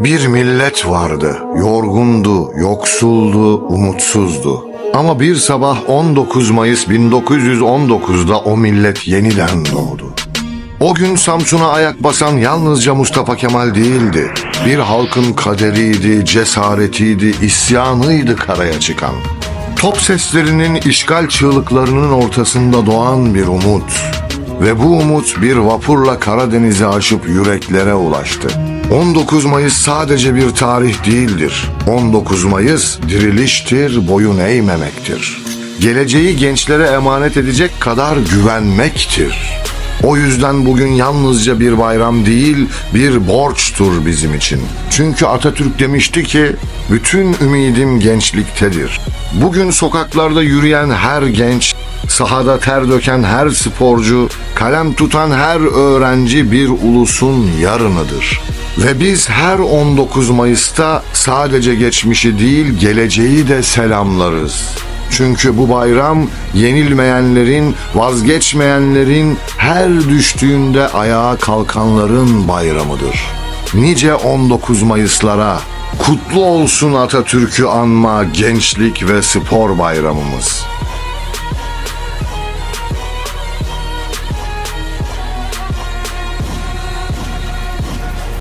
Bir millet vardı, yorgundu, yoksuldu, umutsuzdu. Ama bir sabah 19 Mayıs 1919'da o millet yeniden doğdu. O gün Samsun'a ayak basan yalnızca Mustafa Kemal değildi. Bir halkın kaderiydi, cesaretiydi, isyanıydı karaya çıkan. Top seslerinin işgal çığlıklarının ortasında doğan bir umut. Ve bu umut bir vapurla Karadeniz'i aşıp yüreklere ulaştı. 19 Mayıs sadece bir tarih değildir. 19 Mayıs diriliştir, boyun eğmemektir. Geleceği gençlere emanet edecek kadar güvenmektir. O yüzden bugün yalnızca bir bayram değil, bir borçtur bizim için. Çünkü Atatürk demişti ki, bütün ümidim gençliktedir. Bugün sokaklarda yürüyen her genç, sahada ter döken her sporcu, kalem tutan her öğrenci bir ulusun yarınıdır. Ve biz her 19 Mayıs'ta sadece geçmişi değil, geleceği de selamlarız. Çünkü bu bayram yenilmeyenlerin, vazgeçmeyenlerin, her düştüğünde ayağa kalkanların bayramıdır. Nice 19 Mayıs'lara kutlu olsun Atatürk'ü anma gençlik ve spor bayramımız.